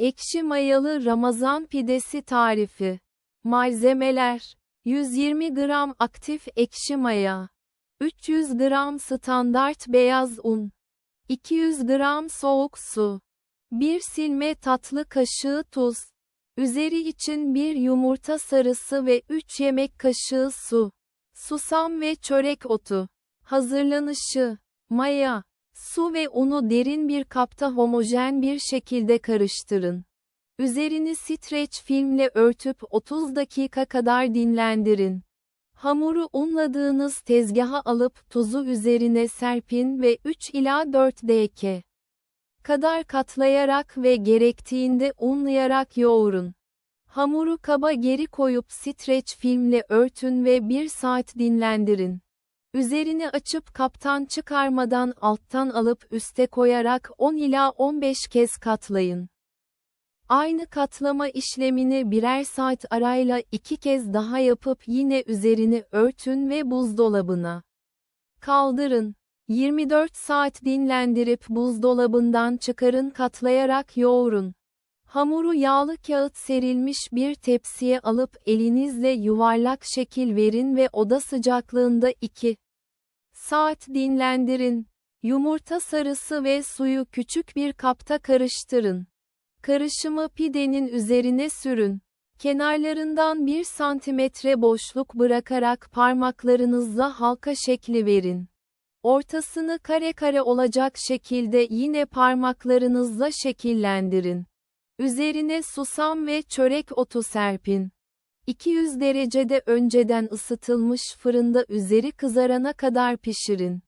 Ekşi mayalı Ramazan pidesi tarifi. Malzemeler: 120 gram aktif ekşi maya, 300 gram standart beyaz un, 200 gram soğuk su, 1 silme tatlı kaşığı tuz, üzeri için 1 yumurta sarısı ve 3 yemek kaşığı su, susam ve çörek otu. Hazırlanışı: Maya, su ve unu derin bir kapta homojen bir şekilde karıştırın. Üzerini streç filmle örtüp 30 dakika kadar dinlendirin. Hamuru unladığınız tezgaha alıp tuzu üzerine serpin ve 3 ila 4 dk kadar katlayarak ve gerektiğinde unlayarak yoğurun. Hamuru kaba geri koyup streç filmle örtün ve 1 saat dinlendirin. Üzerini açıp kaptan çıkarmadan alttan alıp üste koyarak 10 ila 15 kez katlayın. Aynı katlama işlemini birer saat arayla iki kez daha yapıp yine üzerini örtün ve buzdolabına kaldırın. 24 saat dinlendirip buzdolabından çıkarın katlayarak yoğurun. Hamuru yağlı kağıt serilmiş bir tepsiye alıp elinizle yuvarlak şekil verin ve oda sıcaklığında 2 saat dinlendirin. Yumurta sarısı ve suyu küçük bir kapta karıştırın. Karışımı pidenin üzerine sürün. Kenarlarından 1 santimetre boşluk bırakarak parmaklarınızla halka şekli verin. Ortasını kare kare olacak şekilde yine parmaklarınızla şekillendirin. Üzerine susam ve çörek otu serpin. 200 derecede önceden ısıtılmış fırında üzeri kızarana kadar pişirin.